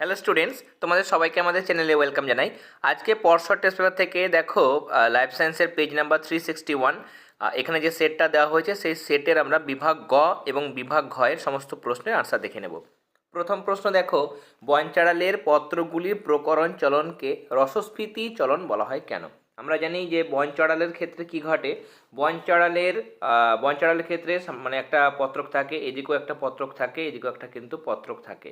Hello students, তোমাদের সবাইকে আমাদের চ্যানেলে ওয়েলকাম জানাই। আজকে পরশর টেস্ট পেপার থেকে দেখো লাইফ সায়েন্সের page number three sixty one এখানে যে সেটটা দেওয়া হয়েছে, সেই সেটের আমরা বিভাগ গ এবং বিভাগ ঘ এর সমস্ত প্রশ্নের আনসার দেখে নেব। প্রথম প্রশ্ন দেখো বনচাড়ালের পত্রগুলির প্রকরণ চলনকে রসস্ফীতি চলন বলা হয় কেন? আমরা জানি যে বনচড়ালের ক্ষেত্রে কি ঘটে? বনচড়ালের বনচড়ালের ক্ষেত্রে মানে একটা পত্রক থাকে, এদিকেও একটা পত্রক থাকে, এদিকেও একটা কিন্তু পত্রক থাকে।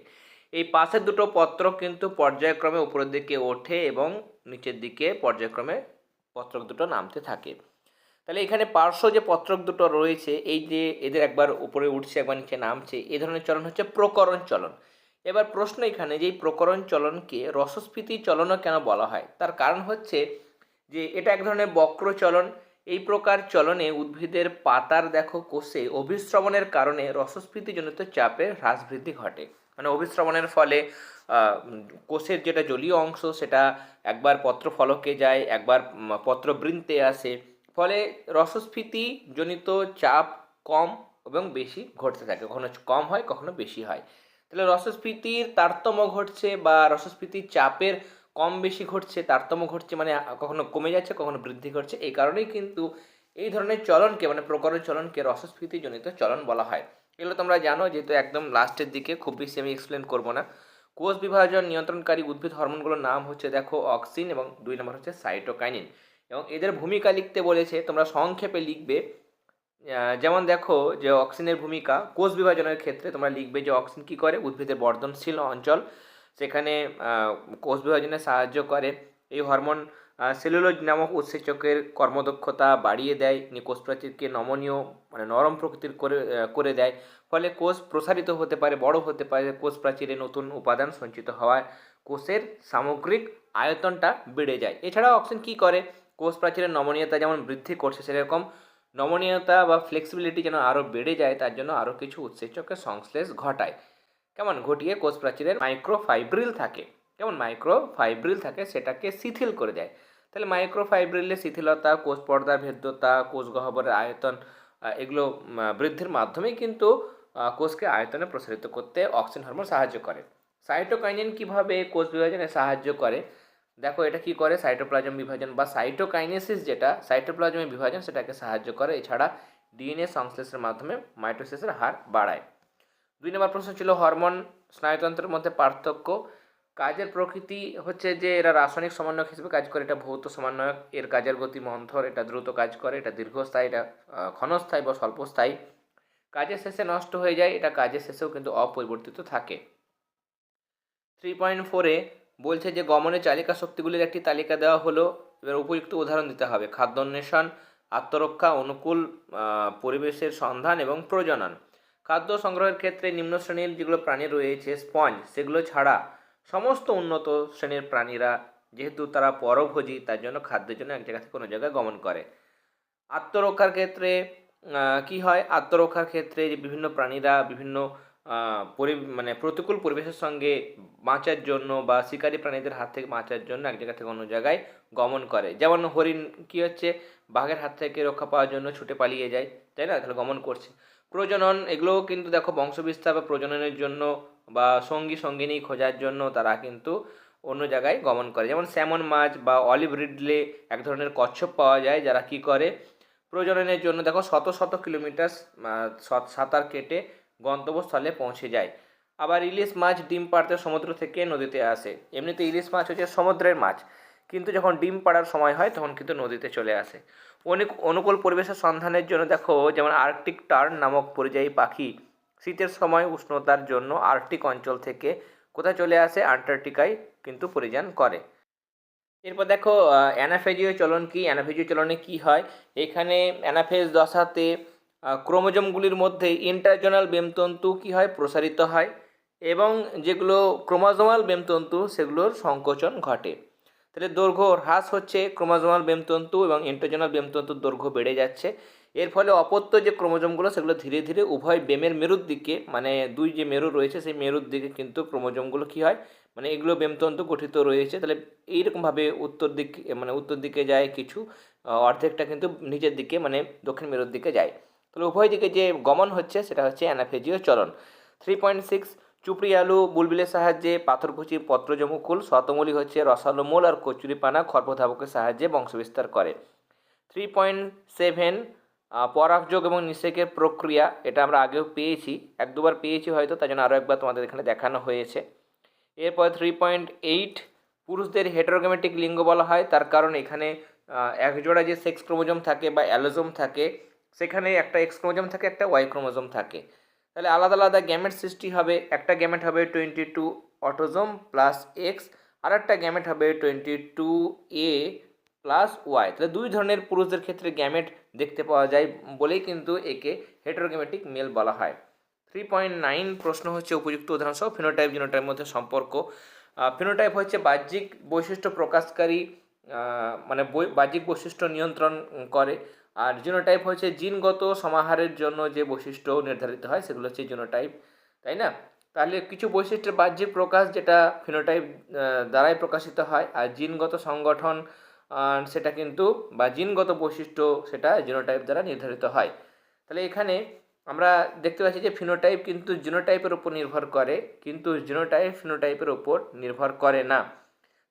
এই পাশের দুটো পত্র কিন্তু পর্যায়ক্রমে উপরের দিকে ওঠে এবং নিচের দিকে পর্যায়ক্রমে পত্রক দুটো নামতে থাকে। তাহলে এখানে পার্শ্ব যে পত্রক দুটো রয়েছে, এই যে এদের একবার উপরে উঠছে, একবার নিচে নামছে এই ধরনের চলন হচ্ছে প্রকরণ চলন। এবার প্রশ্ন এখানে যে এই প্রকরণ চলনকে রসস্ফীতি চলনও কেন বলা হয়? তার কারণ হচ্ছে যে এটা এক ধরনের বক্র চলন। এই প্রকার চলনে উদ্ভিদের পাতার, দেখো, কোষে অভিশ্রবণের কারণে রসস্ফীতিজনিত চাপে হ্রাস বৃদ্ধি ঘটে। মানে অভিশ্রবণের ফলে কোষের যেটা জলীয় অংশ সেটা একবার পত্র ফলকে যায়, একবার পত্রবৃন্তে আসে। ফলে রসস্ফীতি জনিত চাপ কম এবং বেশি ঘটতে থাকে। কখনো কম হয়, কখনো বেশি হয়। তাহলে রসস্ফীতির তারতম্য ঘটছে বা রসস্ফীতির চাপের কম বেশি ঘটছে, তারতম্য ঘটছে মানে কখনো কমে যাচ্ছে, কখনো বৃদ্ধি ঘটছে। এই কারণেই কিন্তু এই ধরনের চলনকে মানে প্রকরণ চলনকে রসস্ফীতিজনিত চলন বলা হয়। এগুলো তোমরা জানো, যেহেতু একদম লাস্টের দিকে, খুব বেশি আমি এক্সপ্লেন করব না। কোষ বিভাজন নিয়ন্ত্রণকারী উদ্ভিদ হরমোনগুলোর নাম হচ্ছে দেখো অক্সিন এবং দুই নম্বর হচ্ছে সাইটোকাইনিন এবং এদের ভূমিকা লিখতে বলেছে, তোমরা সংক্ষেপে লিখবে যেমন দেখো যে অক্সিনের ভূমিকা, কোষ বিভাজনের ক্ষেত্রে তোমরা লিখবে যে অক্সিন কী করে? উদ্ভিদের বর্ধনশীল অঞ্চল। সেখানে কোষ বিভাজনে সাহায্য করে। এই হরমোন সেলুলোজ নামক উৎসেচকের কর্মদক্ষতা বাড়িয়ে দেয় কোষ প্রাচীরকে নমনীয় মানে নরম প্রকৃতির করে করে দেয়। ফলে কোষ প্রসারিত হতে পারে, বড় হতে পারে, কোষ প্রাচীরে নতুন উপাদান সঞ্চিত হওয়ায় কোষের সামগ্রিক আয়তনটা বেড়ে যায়। এছাড়াও অক্সিন কী করে? কোষ প্রাচীরের নমনীয়তা যেমন বৃদ্ধি করছে, সেরকম নমনীয়তা বা ফ্লেক্সিবিলিটি যেন আরও বেড়ে যায়, তার জন্য আরও কিছু উৎসেচকের সংশ্লেষ ঘটায়। কেমন? ঘটিয়ে কোষ প্রাচীরের মাইক্রোফাইব্রিল থাকে। কেমন? মাইক্রোফাইব্রিল থাকে, সেটাকে শিথিল করে দেয়। তাহলে মাইক্রোফাইব্রিলের শিথিলতা, কোষ পর্দার ভেদ্যতা, কোষ গহ্বরের আয়তন এগুলো বৃদ্ধির মাধ্যমেই কিন্তু কোষকে আয়তনে প্রসারিত করতে অক্সিজেন হরমোন সাহায্য করে। সাইটোকাইনিন কীভাবে কোষ বিভাজনে সাহায্য করে? দেখো এটা কি করে? সাইটোপ্লাজম বিভাজন বা সাইটোকাইনেসিস যেটা সাইটোপ্লাজমের বিভাজন সেটাকে সাহায্য করে। এছাড়া ডিএনএ সংশ্লেষের মাধ্যমে মাইটোসিসের হার বাড়ায়। দুই নম্বর প্রশ্ন ছিল হরমোন স্নায়ুতন্ত্রের মধ্যে পার্থক্য। কাজের প্রকৃতি হচ্ছে যে এরা রাসায়নিক সমন্বয়ক হিসেবে কাজ করে। এটা ভৌত সমন্বয়ক, এর কাজের গতি মন্থর, এটা দ্রুত কাজ করে, এটা দীর্ঘস্থায়ী, এটা ক্ষণস্থায়ী বা স্বল্পস্থায়ী। কাজের শেষে নষ্ট হয়ে যায়, এটা কাজের শেষেও কিন্তু অপরিবর্তিত থাকে। থ্রি পয়েন্ট ফোরে বলছে যে গমনের চালিকা শক্তিগুলির একটি তালিকা দেওয়া হলো। এবার উপযুক্ত উদাহরণ দিতে হবে। খাদ্য অন্বেষণ, আত্মরক্ষা, অনুকূল পরিবেশের সন্ধান এবং প্রজনন। খাদ্য সংগ্রহের ক্ষেত্রে নিম্ন শ্রেণির যেগুলো প্রাণী রয়েছে, স্পঞ্জ, সেগুলো ছাড়া সমস্ত উন্নত শ্রেণির প্রাণীরা যেহেতু তারা পরভোজী, তার জন্য খাদ্যের জন্য এক জায়গা থেকে কোনো জায়গায় গমন করে। আত্মরক্ষার ক্ষেত্রে কি হয়? আত্মরক্ষার ক্ষেত্রে যে বিভিন্ন প্রাণীরা বিভিন্ন পরি মানে প্রতিকূল পরিবেশের সঙ্গে বাঁচার জন্য বা শিকারী প্রাণীদের হাত থেকে বাঁচার জন্য এক জায়গা থেকে অন্য জায়গায় গমন করে। যেমন হরিণ কি হচ্ছে? বাঘের হাত থেকে রক্ষা পাওয়ার জন্য ছুটে পালিয়ে যায়, তাই না? তাহলে গমন করছে। প্রজনন, এগুলোও কিন্তু দেখো বংশবিস্তার বা প্রজননের জন্য বা সঙ্গী, সঙ্গিনী খোঁজার জন্য তারা কিন্তু অন্য জায়গায় গমন করে। যেমন স্যামন মাছ বা অলিভ রিডলে এক ধরনের কচ্ছপ পাওয়া যায় যারা কি করে? প্রজননের জন্য দেখো শত শত কিলোমিটার সাঁতার কেটে গন্তব্যস্থলে পৌঁছে যায়। আবার ইলিশ মাছ ডিম পাড়তে সমুদ্র থেকে নদীতে আসে। এমনিতে ইলিশ মাছ হচ্ছে সমুদ্রের মাছ। কিন্তু যখন ডিম পাড়ার সময় হয় তখন কিন্তু নদীতে চলে আসে। অনেক অনুকূল পরিবেশের সন্ধানের জন্য দেখো, যেমন আর্কটিক টার্ন নামক পরিযায়ী পাখি শীতের সময় উষ্ণতার জন্য আর্কটিক অঞ্চল থেকে কোথায় চলে আসে? আন্টার্কটিকায় কিন্তু পরিযান করে। এরপর দেখো অ্যানাফেজীয় চলন কি? অ্যানাফেজীয় চলনে কি হয়? এখানে অ্যানাফেজ দশাতে ক্রোমোজোমগুলির মধ্যে ইন্টারজোনাল বেমতন্তু কি হয়? প্রসারিত হয় এবং যেগুলো ক্রোমোজোমাল বেমতন্তু, সেগুলোর সংকোচন ঘটে। তাহলে দৈর্ঘ্য হ্রাস হচ্ছে ক্রোমোজোমাল বেমতন্তু এবং ইন্টারজোনাল বেমতন্তুর দৈর্ঘ্য বেড়ে যাচ্ছে। এর ফলে অপত্য যে ক্রোমোজোমগুলো, সেগুলো ধীরে ধীরে উভয় বেমের মেরুর দিকে মানে দুই যে মেরু রয়েছে, সেই মেরুর দিকে কিন্তু ক্রোমোজোমগুলো কি হয় মানে এগুলো বেমতন্তু গঠিত রয়েছে। তাহলে এইরকমভাবে উত্তর দিক মানে উত্তর দিকে যায় কিছু অর্ধেকটা কিন্তু নিচের দিকে মানে দক্ষিণ মেরুর দিকে যায়। তাহলে উভয় দিকে যে গমন হচ্ছে, সেটা হচ্ছে অ্যানাফেজীয় চলন। থ্রি পয়েন্ট সিক্স চুপড়ি আলু, বুলবিলের সাহায্যে পাথরকুচি পত্রজমুকুল শতমূলি হচ্ছে রসালো মূল আর কচুরিপানা খর্পধাবকের সাহায্যে বংশবিস্তার করে। থ্রি পয়েন্ট সেভেন পরাগযোগ এবং নিষেকের প্রক্রিয়া, এটা আমরা আগেও পেয়েছি, এক দুবার পেয়েছি হয়তো তাই জন্য আরও একবার তোমাদের এখানে দেখানো হয়েছে। এরপর থ্রি পয়েন্ট এইট পুরুষদের হেটারোগেমেটিক লিঙ্গ বলা হয়, তার কারণ এখানে একজোড়া যে সেক্স ক্রোমোজোম থাকে বা অ্যালোজোম থাকে, সেখানে একটা এক্স ক্রোমোজোম থাকে, একটা ওয়াই ক্রোমোজোম থাকে। তাহলে আলাদা আলাদা গ্যামেট সৃষ্টি হবে। একটা গ্যামেট হবে twenty two autosome plus X আর একটা গ্যামেট হবে twenty two A plus Y তাহলে দুই ধরনের পুরুষদের ক্ষেত্রে গ্যামেট দেখতে পাওয়া যায় বলেই কিন্তু একে হেটারোগেমেটিক মেল বলা হয়। থ্রি পয়েন্ট নাইন প্রশ্ন হচ্ছে উপযুক্ত উদাহরণ সহ ফিনোটাইপ জিনোটাইপের মধ্যে সম্পর্ক। ফিনোটাইপ হচ্ছে বাহ্যিক বৈশিষ্ট্য প্রকাশকারী মানে বাহ্যিক বৈশিষ্ট্য নিয়ন্ত্রণ করে। আর জিনোটাইপ হচ্ছে জিনগত সমাহারের জন্য যে বৈশিষ্ট্য নির্ধারিত হয়, সেগুলো হচ্ছে জিনোটাইপ তাই না? তাহলে কিছু বৈশিষ্ট্যের বাহ্যিক প্রকাশ যেটা ফিনোটাইপ দ্বারাই প্রকাশিত হয়, আর জিনগত সংগঠন সেটা কিন্তু, বা জিনগত বৈশিষ্ট্য সেটা জিনোটাইপ দ্বারা নির্ধারিত হয়। তাহলে এখানে আমরা দেখতে পাচ্ছি যে ফিনোটাইপ কিন্তু জিনোটাইপের উপর নির্ভর করে, কিন্তু জিনোটাইপ ফিনোটাইপের উপর নির্ভর করে না।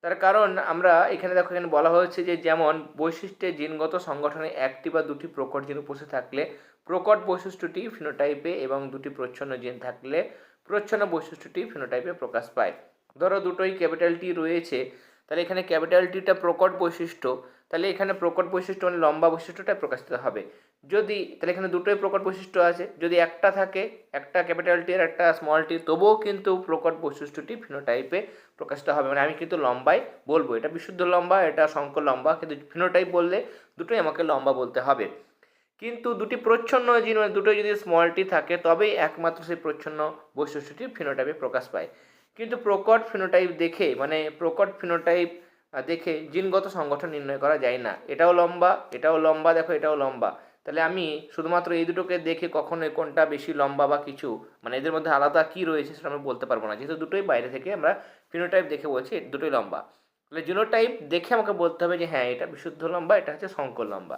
তার কারণ আমরা এখানে দেখো, এখানে বলা হয়েছে যে যেমন বৈশিষ্ট্যে জিনগত সংগঠনে একটি বা দুটি প্রকট জিন উপস্থিত থাকলে প্রকট বৈশিষ্ট্যটি ফিনোটাইপে এবং দুটি প্রচ্ছন্ন জিন থাকলে প্রচ্ছন্ন বৈশিষ্ট্যটি ফিনোটাইপে প্রকাশ পায়। ধরো, দুটোই ক্যাপিটাল টি রয়েছে, তাহলে এখানে ক্যাপিটাল টিটা প্রকট বৈশিষ্ট্য, তাহলে এখানে প্রকট বৈশিষ্ট্য মানে লম্বা বৈশিষ্ট্যটা প্রকাশিত হবে। যদি, তাহলে এখানে দুটোই প্রকট বৈশিষ্ট্য আছে। যদি একটা থাকে, একটা ক্যাপিটাল আর একটা স্মল টি তবুও কিন্তু প্রকট বৈশিষ্ট্যটি ফিনোটাইপে প্রকাশিত হবে। মানে আমি কিন্তু লম্বাই বলব, এটা বিশুদ্ধ লম্বা, এটা সংকর লম্বা, কিন্তু ফিনোটাইপ বললে দুটোই আমাকে লম্বা বলতে হবে। কিন্তু দুটি প্রচ্ছন্ন জিন মানে দুটোই যদি স্মল টি থাকে, তবেই একমাত্র সেই প্রচ্ছন্ন বৈশিষ্ট্যটি ফিনোটাইপে প্রকাশ পায়। কিন্তু প্রকট ফিনোটাইপ দেখে মানে প্রকট ফিনোটাইপ দেখে জিনগত সংগঠন নির্ণয় করা যায় না। এটাও লম্বা এটাও লম্বা, দেখো এটাও লম্বা। তাহলে আমি শুধুমাত্র এই দুটোকে দেখে কখনোই কোনটা বেশি লম্বা বা কিছু মানে এদের মধ্যে আলাদা কী রয়েছে সেটা আমি বলতে পারব না। যেহেতু দুটোই বাইরে থেকে আমরা ফিনোটাইপ দেখে বলছি, দুটোই লম্বা। তাহলে জিনোটাইপ দেখে আমাকে বলতে হবে যে হ্যাঁ এটা বিশুদ্ধ লম্বা, এটা হচ্ছে সংকর লম্বা।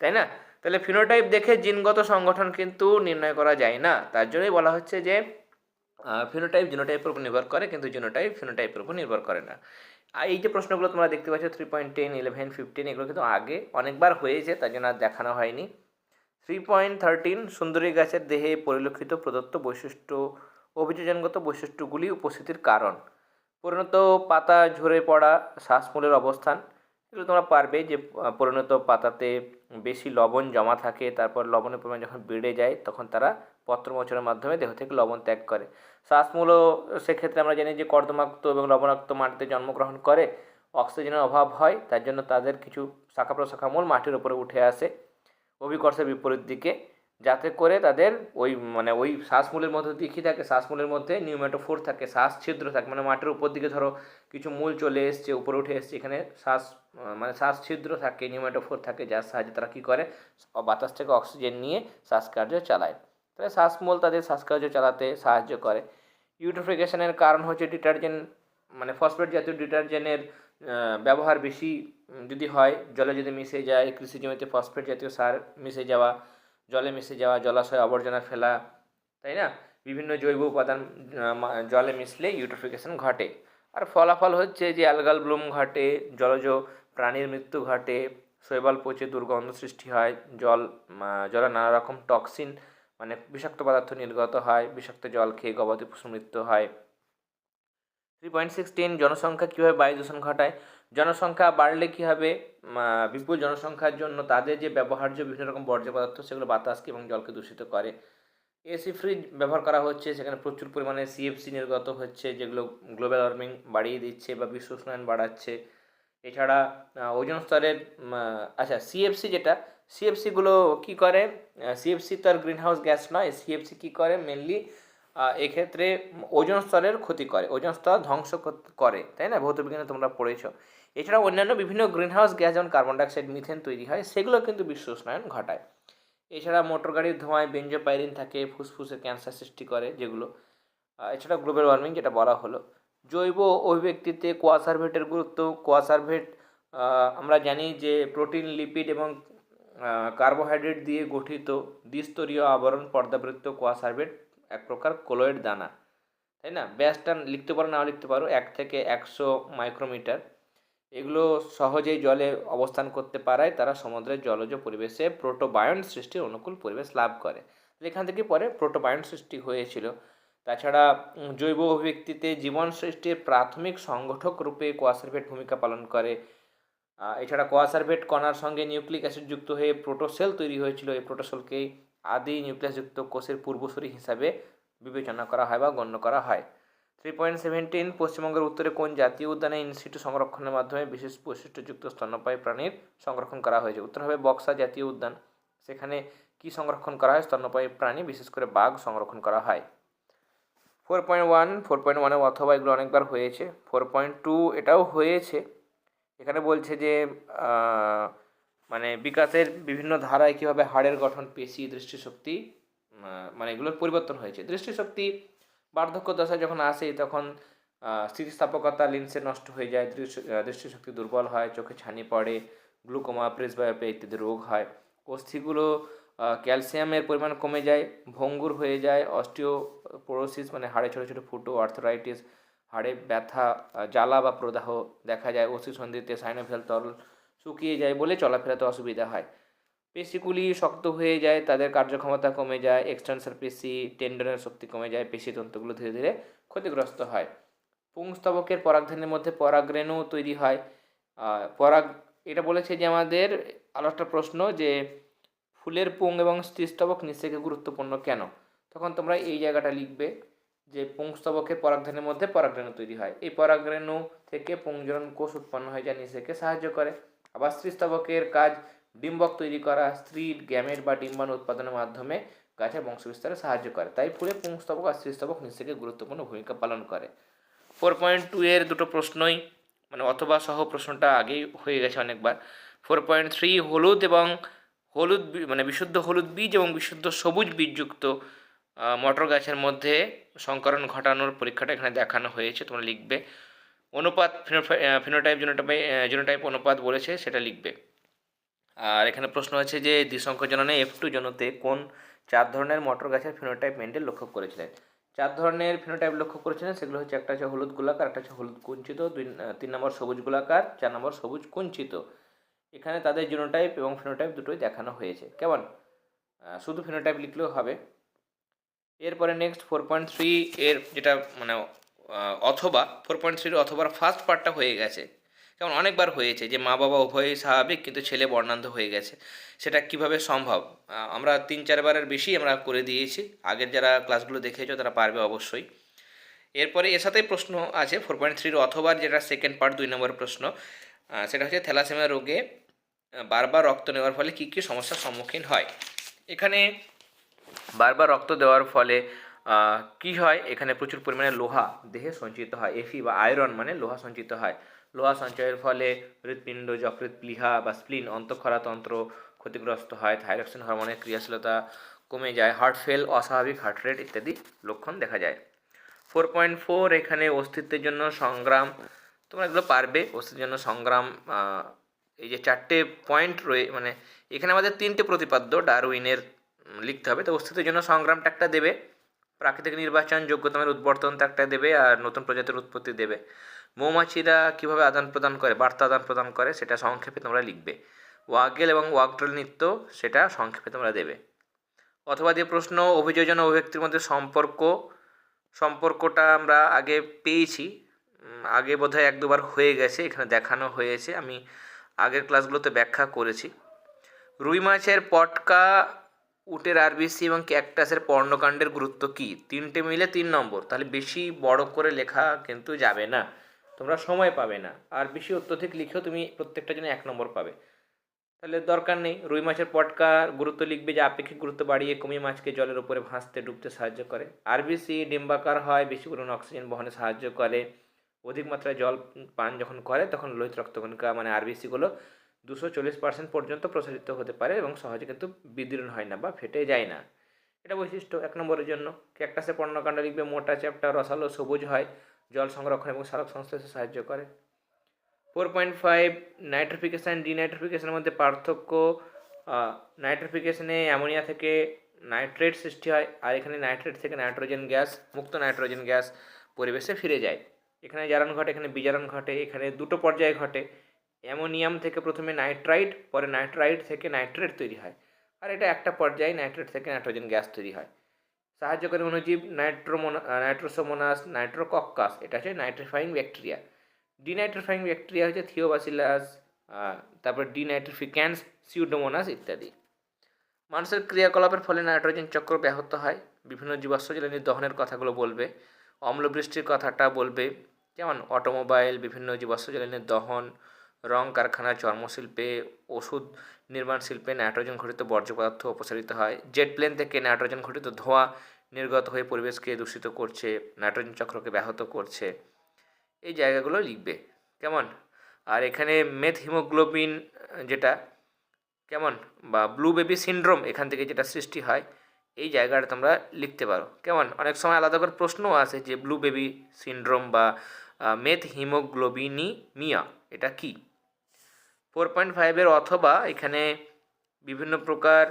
তাই না? তাহলে ফিনোটাইপ দেখে জিনগত সংগঠন কিন্তু নির্ণয় করা যায় না। তার জন্যই বলা হচ্ছে যে ফিনোটাইপ জিনোটাইপের উপর নির্ভর করে, কিন্তু জিনোটাইপ ফিনোটাইপের উপর নির্ভর করে না। এই যে প্রশ্নগুলো তোমরা দেখতে পাচ্ছ three point ten eleven fifteen এগুলো কিন্তু আগে অনেকবার হয়েছে, তার জন্য আর দেখানো হয়নি। থ্রি পয়েন্ট থার্টিন সুন্দরী গাছের দেহে পরিলক্ষিত প্রদত্ত বৈশিষ্ট্য, অভিযোজনগত বৈশিষ্ট্যগুলি উপস্থিতির কারণ। পরিণত পাতা ঝরে পড়া, শ্বাসমূলের অবস্থান এগুলো তোমরা পারবে যে পরিণত পাতাতে বেশি লবণ জমা থাকে, তারপর লবণের পরিমাণ যখন বেড়ে যায়, তখন তারা পত্রমোচনের মাধ্যমে দেহ থেকে লবণ ত্যাগ করে। শ্বাসমূলও সেক্ষেত্রে আমরা জানি যে, কর্দমাক্ত এবং লবণাক্ত মাটিতে জন্মগ্রহণ করে অক্সিজেনের অভাব হয়, তার জন্য তাদের কিছু শাখা প্রশাখামূল মাটির উপরে উঠে আসে। অভিকর্ষের বিপরীত দিকে যাতে করে তাদের ওই মানে ওই শ্বাসমূলের মধ্যে কী থাকে, শ্বাসমূলের মধ্যে নিউমেটোফোর থাকে, শ্বাস ছিদ্র থাকে মানে মাটির উপর দিকে ধরো কিছু মূল চলে এসছে, উপরে উঠে এসছে, এখানে শ্বাস মানে শ্বাস ছিদ্র থাকে নিউমেটোফোর থাকে, যার সাহায্যে তারা কী করে? বাতাস থেকে অক্সিজেন নিয়ে শ্বাসকার্য চালায়। তাহলে শ্বাসমূল তাদের শ্বাসকার্য চালাতে সাহায্য করে। ইউট্রোফিকেশনের কারণ হচ্ছে ডিটারজেন্ট মানে ফসফেট জাতীয় ডিটারজেন্টের ব্যবহার বেশি যদি হয়, জলে যদি মিশে যায় কৃষি জমিতে ফসফেট জাতীয় সার মিশে যাওয়া জলে মিশে যাওয়া, জলাশয় আবর্জনা ফেলা, তাই না? বিভিন্ন জৈব উপাদান জলে মিশলে ইউট্রোফিকেশন ঘটে। আর ফলাফল হচ্ছে যে অ্যালগাল ব্লুম ঘটে, জলজ প্রাণীর মৃত্যু ঘটে, শৈবাল পচে দুর্গন্ধ সৃষ্টি হয়, জল জলে নানা রকম টক্সিন মানে বিষাক্ত পদার্থ নির্গত হয়, বিষাক্ত জল খেয়ে গবাদি পশু মৃত্যু হয়। থ্রি পয়েন্ট সিক্সটিন জনসংখ্যা কীভাবে বায়ু দূষণ ঘটায়? জনসংখ্যা বাড়লে কী হবে? বিপুল জনসংখ্যার জন্য তাদের যে ব্যবহার্য বিভিন্ন রকম বর্জ্য পদার্থ, সেগুলো বাতাসকে এবং জলকে দূষিত করে। এসি ফ্রিজ ব্যবহার করা হচ্ছে, সেখানে প্রচুর পরিমাণে সিএফসি নির্গত হচ্ছে, যেগুলো গ্লোবাল ওয়ার্মিং বাড়িয়ে দিচ্ছে বা বিশ্ব উষ্ণায়ন বাড়াচ্ছে। এছাড়া ওজন স্তরের আচ্ছা সিএফসি যেটা সিএফসিগুলো কী করে? সিএফসি তো আর গ্রিন হাউস গ্যাস নয় সিএফসি কী করে? মেনলি এক্ষেত্রে ওজন স্তরের ক্ষতি করে, ওজন স্তর ধ্বংস করে, তাই না? ভৌত বিজ্ঞানে তোমরা পড়েছো। এছাড়া অন্যান্য বিভিন্ন গ্রিন হাউস গ্যাস যেমন কার্বন ডাইঅক্সাইড, মিথেন তৈরি হয়, সেগুলো কিন্তু বিশ্ব উষ্ণায়ন ঘটায়। এছাড়া মোটর গাড়ির ধোঁয়ায় বেঞ্জোপাইরিন থাকে, ফুসফুসে ক্যান্সার সৃষ্টি করে যেগুলো। এছাড়া গ্লোবাল ওয়ার্মিং যেটা বলা হলো। জৈব অভিব্যক্তিতে কোয়াসারভেটের গুরুত্ব, কোয়াসারভেট আমরা জানি যে প্রোটিন, লিপিড এবং কার্বোহাইড্রেট দিয়ে গঠিত দ্বিস্তরীয় আবরণ পর্দাবৃত্ত কোয়াসারভেট এক প্রকার কোলয়েড দানা। তাই না? ব্যাসটা লিখতে পারো, নাও লিখতে পারো, এক থেকে একশো মাইক্রোমিটার। এগুলো সহজেই জলে অবস্থান করতে পারায়, তারা সমুদ্রের জলজ পরিবেশে প্রোটোবায়ন সৃষ্টির অনুকূল পরিবেশ লাভ করে। এখান থেকে পরে প্রোটোবায়ন সৃষ্টি হয়েছিল। তাছাড়া জৈব অভিব্যক্তিতে জীবন সৃষ্টির প্রাথমিক সংগঠক রূপে কোয়াসারভেট ভূমিকা পালন করে। এছাড়া কোয়াসারভেট কণার সঙ্গে নিউক্লিক অ্যাসিড যুক্ত হয়ে প্রোটোসেল তৈরি হয়েছিল। এই প্রোটোসেলকেই আদি নিউক্লিয়াসযুক্ত কোষের পূর্বসূরি হিসাবে বিবেচনা করা হয় বা গণ্য করা হয়। থ্রি পয়েন্ট সেভেন্টিন পশ্চিমবঙ্গের উত্তরে কোন জাতীয় উদ্যানে ইনস্টিটিউট সংরক্ষণের মাধ্যমে বিশেষ বৈশিষ্ট্যযুক্ত স্তন্যপায়ী প্রাণীর সংরক্ষণ করা হয়েছে? উত্তর হবে বক্সা জাতীয় উদ্যান। সেখানে কি সংরক্ষণ করা হয়? স্তন্যপায়ী প্রাণী, বিশেষ করে বাঘ, সংরক্ষণ করা হয়। Four point one four point ওয়ানে অথবা এগুলো অনেকবার হয়েছে। ফোর পয়েন্ট টু এটাও হয়েছে। এখানে বলছে যে মানে বিকাশের বিভিন্ন ধারায় কীভাবে হাড়ের গঠন, পেশি, দৃষ্টিশক্তি মানে এগুলোর পরিবর্তন হয়েছে। দৃষ্টিশক্তি বার্ধক্য দশায় যখন আসে, তখন স্থিতিস্থাপকতা লেন্সে নষ্ট হয়ে যায় দৃষ্টিশক্তি দুর্বল হয়, চোখে ছানি পড়ে, গ্লুকোমা, প্রেসবায়োপে ইত্যাদি রোগ হয়। অস্থিগুলো ক্যালসিয়ামের পরিমাণ কমে যায়, ভঙ্গুর হয়ে যায়, অস্টিওপোরোসিস মানে হাড়ে ছোটো ছোটো ফুটো আর্থরাইটিস হাড়ে ব্যথা জ্বালা বা প্রদাহ দেখা যায়, অস্থিসন্ধিতে সাইনোভিয়াল তরল শুকিয়ে যায় বলে চলাফেরাতে অসুবিধা হয়। পেশিগুলি শক্ত হয়ে যায়, তাদের কার্যক্ষমতা কমে যায় এক্সটেন্সার পেশি টেন্ডনের শক্তি কমে যায় পেশিতন্ত্রগুলো ধীরে ধীরে ক্ষতিগ্রস্ত হয়। পুংস্তবকের পরাগধানের মধ্যে পরাগরেণু তৈরি হয়। পরাগ, এটা বলেছে যে আমাদের আরও একটা প্রশ্ন যে ফুলের পুং এবং স্ত্রীস্তবক নিঃশেখে গুরুত্বপূর্ণ কেন? তখন তোমরা এই জায়গাটা লিখবে যে পুংস্তবকের পরাগধানের মধ্যে পরাগরেণু তৈরি হয়। এই পরাগরেণু থেকে পুংজনন কোষ উৎপন্ন হয় যা নিষেকে সাহায্য করে। আবার স্ত্রীস্তবকের কাজ ডিম্বক তৈরি করা স্ত্রীর গ্যামেট বা ডিম্বাণু উৎপাদনের মাধ্যমে গাছের বংশবিস্তারে সাহায্য করে। তাই ফুলে পুংস্তবক আর স্ত্রীস্তবক নিষেকে গুরুত্বপূর্ণ ভূমিকা পালন করে। ফোর পয়েন্ট টু এর দুটো প্রশ্নই মানে অথবা সহ প্রশ্নটা আগেই হয়ে গেছে অনেকবার। ফোর পয়েন্ট থ্রি হলুদ এবং হলুদ মানে বিশুদ্ধ হলুদ বীজ এবং বিশুদ্ধ সবুজ বীজযুক্ত মটর গাছের মধ্যে সংকরণ ঘটানোর পরীক্ষাটা এখানে দেখানো হয়েছে, তোমরা লিখবে। অনুপাত ফিনোটাইপ জিনোটাইপ জিনোটাইপ অনুপাত বলেছে, সেটা লিখবে। আর এখানে প্রশ্ন আছে যে দ্বিসংখ্য জননে এফ টু জনতে কোন চার ধরনের মটর গাছের ফিনোটাইপ মেন্ডেল লক্ষ্য করেছিলেন? চার ধরনের ফিনোটাইপ লক্ষ্য করেছিলেন, সেগুলো হচ্ছে একটা হচ্ছে হলুদ গোলাকার, একটা হচ্ছে হলুদ কুঞ্চিত, দুই তিন নম্বর সবুজ গোলাকার, চার নম্বর সবুজ কুঞ্চিত। এখানে তাদের জিনোটাইপ এবং ফিনোটাইপ দুটোই দেখানো হয়েছে। কেমন? শুধু ফিনোটাইপ লিখলেও হবে। এরপরে নেক্সট ফোর পয়েন্ট থ্রি এর যেটা মানে অথবা ফোর পয়েন্ট থ্রির অথবার ফার্স্ট পার্টটা হয়ে গেছে। যেমন অনেকবার হয়েছে যে মা বাবা উভয়ই স্বাভাবিক কিন্তু ছেলে বর্ণান্ধ হয়ে গেছে। সেটা কীভাবে সম্ভব? আমরা তিন চারবারের বেশি আমরা করে দিয়েছি। আগের যারা ক্লাসগুলো দেখেছ তারা পারবে অবশ্যই। এরপরে এর সাথেই প্রশ্ন আছে ফোর পয়েন্ট থ্রির অথবা যেটা সেকেন্ড পার্ট দুই নম্বর প্রশ্ন সেটা হচ্ছে থ্যালাসেমিয়া রোগে বারবার রক্ত নেওয়ার ফলে কী কী সমস্যার সম্মুখীন হয়? এখানে বারবার রক্ত দেওয়ার ফলে কি হয়? এখানে প্রচুর পরিমাণে লোহা দেহে সঞ্চিত হয়। এফি বা আয়রন মানে লোহা সঞ্চিত হয়। লোহা সঞ্চয়ের ফলে হৃৎপিণ্ড, যকৃৎ প্লিহা বা স্প্লিন, অন্তঃক্ষরাতন্ত্র ক্ষতিগ্রস্ত হয়। থাইরক্সিন হরমোনের ক্রিয়াশীলতা কমে যায়, হার্ট ফেল, অস্বাভাবিক হার্ট রেট ইত্যাদি লক্ষণ দেখা যায়। ফোর পয়েন্ট ফোর এখানে অস্তিত্বের জন্য সংগ্রাম। তোমরা এগুলো পারবে, অস্তিত্বের জন্য সংগ্রাম এই যে চারটে পয়েন্ট রয়ে মানে এখানে আমাদের তিনটে প্রতিপাদ্য ডারউইনের লিখতে হবে। তো অস্তিত্বের জন্য সংগ্রামটা একটা দেবে, প্রাকৃতিক নির্বাচন, যোগ্যতমের উদ্বর্তনটা একটা দেবে, আর নতুন প্রজাতির উৎপত্তি দেবে। মৌমাছিরা কীভাবে আদান প্রদান করে, বার্তা আদান প্রদান করে, সেটা সংক্ষেপে তোমরা লিখবে। ওয়াগেল এবং ওয়াগড্রল নৃত্য, সেটা সংক্ষেপে তোমরা দেবে। অথবা দিয়ে প্রশ্ন, অভিযোজন অভিব্যক্তির মধ্যে সম্পর্ক, সম্পর্কটা আমরা আগে পেয়েছি। আগে বোধহয় এক দুবার হয়ে গেছে, এখানে দেখানো হয়েছে। আমি আগের ক্লাসগুলোতে ব্যাখ্যা করেছি। রুই মাছের পটকা, উটের আরবিসি এবং ক্যাকটাসের পর্ণকাণ্ডের গুরুত্ব কী? তিনটে মিলে তিন নম্বর। তাহলে বেশি বড় করে লেখা কিন্তু যাবে না। তোমরা সময় পাবে না। আর বেশি অত্যধিক লিখেও তুমি প্রত্যেকটা জন্য এক নম্বর পাবে। তাহলে দরকার নেই। রুই মাছের পটকার গুরুত্ব লিখবে যে আপেক্ষিক গুরুত্ব বাড়িয়ে কমিয়ে মাছকে জলের উপরে ভাসতে ডুবতে সাহায্য করে। আরবিসি ডিম্বাকার হয়, বেশি পরিমাণ অক্সিজেন বহনে সাহায্য করে। অধিক মাত্রায় জল পান যখন করে, তখন লোহিত রক্তকণিকা মানে আরবিসিগুলো দুশো চল্লিশ পার্সেন্ট পর্যন্ত প্রসারিত হতে পারে এবং সহজে কিন্তু বিদীর্ণ হয় না বা ফেটে যায় না। এটা বৈশিষ্ট্য এক নম্বরের জন্য। ক্যাকটাসে পর্ণকাণ্ড লিখবে, মোটা চ্যাপটা রসালো সবুজ হয়। জল সংরক্ষণ এবং সারক সংশ্লেষে সাহায্য করে। ফোর পয়েন্ট ফাইভ নাইট্রিফিকেশান ডিনাইট্রিফিকেশনের মধ্যে পার্থক্য নাইট্রিফিকেশনে অ্যামোনিয়া থেকে নাইট্রেট সৃষ্টি হয়, আর এখানে নাইট্রেট থেকে নাইট্রোজেন গ্যাস মুক্ত নাইট্রোজেন গ্যাস পরিবেশে ফিরে যায়। এখানে জারণ ঘটে, এখানে বিজারণ ঘটে, এখানে দুটো পর্যায়ে ঘটে। অ্যামোনিয়াম থেকে প্রথমে নাইট্রাইট, পরে নাইট্রাইট থেকে নাইট্রেট তৈরি হয়। আর এটা একটা পর্যায়ে নাইট্রেট থেকে নাইট্রোজেন গ্যাস তৈরি হয়। সাহায্যকারী অণুজীব নাইট্রোমোনা নাইট্রোসোমোনাস, নাইট্রোকক্কাস, এটা হচ্ছে নাইট্রিফাইং ব্যাকটেরিয়া। ডিনাইট্রিফাইং ব্যাকটেরিয়া হচ্ছে থিওবাসিলাস তারপর ডিনাইট্রিফিক্যান্স সিউডোমোনাস ইত্যাদি। মানুষের ক্রিয়াকলাপের ফলে নাইট্রোজেন চক্র ব্যাহত হয়। বিভিন্ন জীবাশ্ম জ্বালানির দহনের কথাগুলো বলবে, অম্লবৃষ্টির কথাটা বলবে। যেমন অটোমোবাইল, বিভিন্ন জীবাশ্ম জ্বালানির দহন রং কারখানা চর্মশিল্পে, ওষুধ নির্মাণ শিল্পে নাইট্রোজেন ঘটিত বর্জ্য পদার্থ অপসারিত হয়। জেট প্লেন থেকে নাইট্রোজেন ঘটিত ধোঁয়া নির্গত হয়ে পরিবেশকে দূষিত করছে, নাইট্রোজেন চক্রকে ব্যাহত করছে। এই জায়গাগুলো লিখবে। কেমন? আর এখানে মেথ হিমোগ্লোবিন যেটা, কেমন? বা ব্লু বেবি সিনড্রোম এখান থেকে যেটা সৃষ্টি হয়, এই জায়গাটা তোমরা লিখতে পারো। কেমন? অনেক সময় আলাদা করে প্রশ্নও আসে যে ব্লু বেবি সিনড্রোম বা মেথ হিমোগ্লোবিনিমিয়া, এটা কি? ফোর পয়েন্ট ফাইভের অথবা এখানে বিভিন্ন প্রকার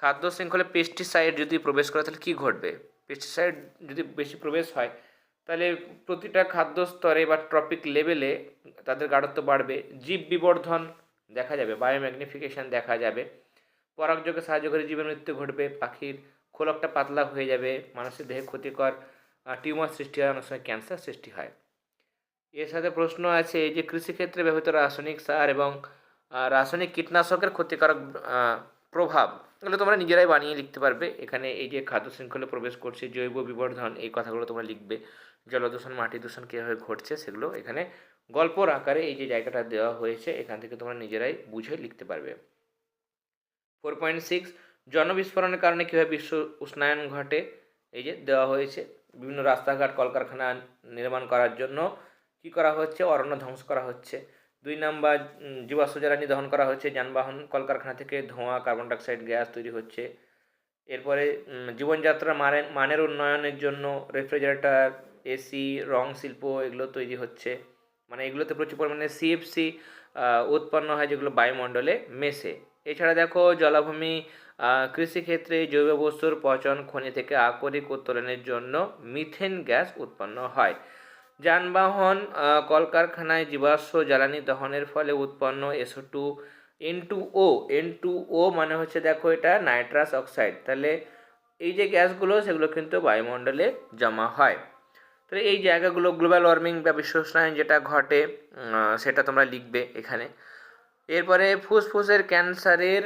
খাদ্য শৃঙ্খলে পেস্টিসাইড যদি প্রবেশ করে, তাহলে কী ঘটবে? পেস্টিসাইড যদি বেশি প্রবেশ হয়, তাহলে প্রতিটা খাদ্য স্তরে বা ট্রপিক লেভেলে তাদের গাঢ়ত্ব বাড়বে। জীব বিবর্ধন দেখা যাবে বায়োম্যাগনিফিকেশন দেখা যাবে। পরাগযোগে সাহায্য করে জীবের মৃত্যু ঘটবে, পাখির খোলকটা পাতলা হয়ে যাবে, মানুষের দেহে ক্ষতিকর টিউমার সৃষ্টি হয়, অনেক সময় ক্যান্সার সৃষ্টি হয়। এর সাথে প্রশ্ন আছে, এই যে কৃষিক্ষেত্রে ব্যবহৃত রাসায়নিক সার এবং রাসায়নিক কীটনাশকের ক্ষতিকারক প্রভাব, এগুলো তোমরা নিজেরাই বানিয়ে লিখতে পারবে। এখানে এই যে খাদ্য শৃঙ্খলে প্রবেশ করছে, জৈব বিবর্ধন, এই কথাগুলো তোমরা লিখবে। জলদূষণ মাটি দূষণ কীভাবে ঘটছে, সেগুলো এখানে গল্পর আকারে এই যে জায়গাটা দেওয়া হয়েছে, এখান থেকে তোমরা নিজেরাই বুঝে লিখতে পারবে। ফোর পয়েন্ট সিক্স জনবিস্ফোরণের কারণে কীভাবে বিশ্ব উষ্ণায়ন ঘটে, এই যে দেওয়া হয়েছে। বিভিন্ন রাস্তাঘাট, কলকারখানা নির্মাণ করার জন্য কী করা হচ্ছে? অরণ্য ধ্বংস করা হচ্ছে। দুই নাম্বার জীবাশ্ম জ্বালানি দহন করা হচ্ছে। যানবাহন কলকারখানা থেকে ধোঁয়া কার্বন ডাইঅক্সাইড গ্যাস তৈরি হচ্ছে। এরপরে উম, জীবনযাত্রার মানের মানের উন্নয়নের জন্য রেফ্রিজারেটর এসি রং শিল্প এগুলো তৈরি হচ্ছে। মানে এগুলোতে প্রচুর পরিমাণে সিএফসি উৎপন্ন হয় যেগুলো বায়ুমণ্ডলে মেশে। এছাড়া দেখো জলাভূমি কৃষিক্ষেত্রে জৈব বস্তুর পচন খনি থেকে আকরিক উত্তোলনের জন্য মিথেন গ্যাস উৎপন্ন হয়। যানবাহন কলকারখানায় জীবাশ্ম জ্বালানি দহনের ফলে উৎপন্ন S O two N two O N two O মানে হচ্ছে দেখো এটা নাইট্রাস অক্সাইড। তাহলে এই যে গ্যাসগুলো, সেগুলো কিন্তু বায়ুমণ্ডলে জমা হয়। তাহলে এই জায়গাগুলো গ্লোবাল ওয়ার্মিং বা বিশ্ব উষ্ণায়ন যেটা ঘটে সেটা তোমরা লিখবে এখানে। এরপরে ফুসফুসের ক্যান্সারের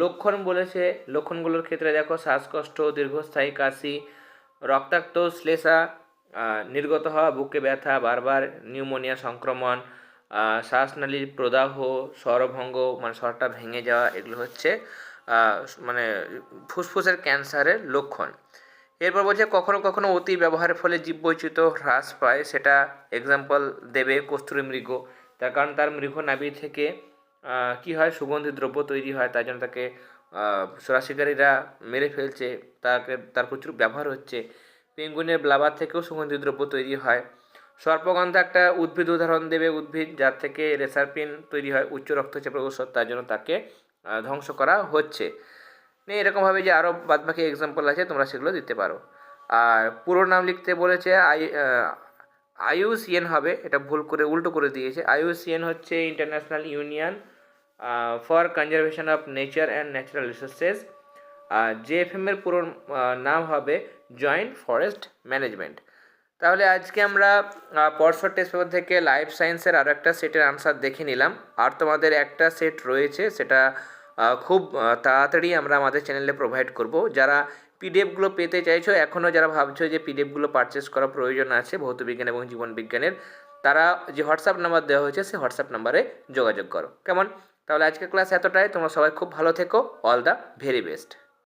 লক্ষণ বলেছে। লক্ষণগুলোর ক্ষেত্রে দেখো শ্বাসকষ্ট, দীর্ঘস্থায়ী কাশি, রক্তাক্ত, শ্লেষা নির্গত হওয়া বুকে ব্যথা বারবার নিউমোনিয়া সংক্রমণ শ্বাসনালীর প্রদাহ স্বরভঙ্গ মানে স্বরটা ভেঙে যাওয়া এগুলো হচ্ছে মানে ফুসফুসের ক্যান্সারের লক্ষণ। এরপর বলছে কখনো কখনো অতি ব্যবহারের ফলে জীববৈচিত্র্য হ্রাস পায় সেটা এক্সাম্পল দেবে কস্তুরী মৃগ। তার কারণ তার মৃগ নাভি থেকে কি হয় সুগন্ধি দ্রব্য তৈরি হয় তাই জন্য তাকে আহ, সরাসিকারীরা মেরে ফেলছে তাকে তার প্রচুর ব্যবহার হচ্ছে। পেঙ্গুইনের ব্লাবার থেকেও সুগন্ধি দ্রব্য তৈরি হয়। সর্পগন্ধা একটা উদ্ভিদ উদাহরণ দেবে উদ্ভিদ, যার থেকে রেসারপিন তৈরি হয় উচ্চ রক্তচাপের ওষুধ তার জন্য তাকে ধ্বংস করা হচ্ছে। নিয়ে এরকমভাবে যে আরও বাদবাকি এক্সাম্পল আছে, তোমরা সেগুলো দিতে পারো। আর পুরো নাম লিখতে বলেছে আই আইউসিএন হবে, এটা ভুল করে, উল্টো করে দিয়েছে। আইউসিএন হচ্ছে international union for conservation of nature and natural resources R JFM এর পুরো নাম হবে জয়েন্ট ফরেস্ট ম্যানেজমেন্ট। তাহলে আজকে আমরা পরশর টেস্ট পেপার থেকে লাইফ সায়েন্সের আরও একটা সেটের আনসার দেখে নিলাম। আর তোমাদের একটা সেট রয়েছে, সেটা খুব তাড়াতাড়ি আমরা আমাদের চ্যানেলে প্রোভাইড করব। যারা পিডিএফগুলো পেতে চাইছো এখনও যারা ভাবছ যে পিডিএফগুলো পারচেস করা প্রয়োজন আছে ভৌতবিজ্ঞান এবং জীবন বিজ্ঞানের, তারা যে হোয়াটসঅ্যাপ নাম্বার দেওয়া হয়েছে সেই হোয়াটসঅ্যাপ নাম্বারে যোগাযোগ করো। কেমন? তাহলে আজকের ক্লাস এতটাই। তোমরা সবাই খুব ভালো থেকো। All the very best.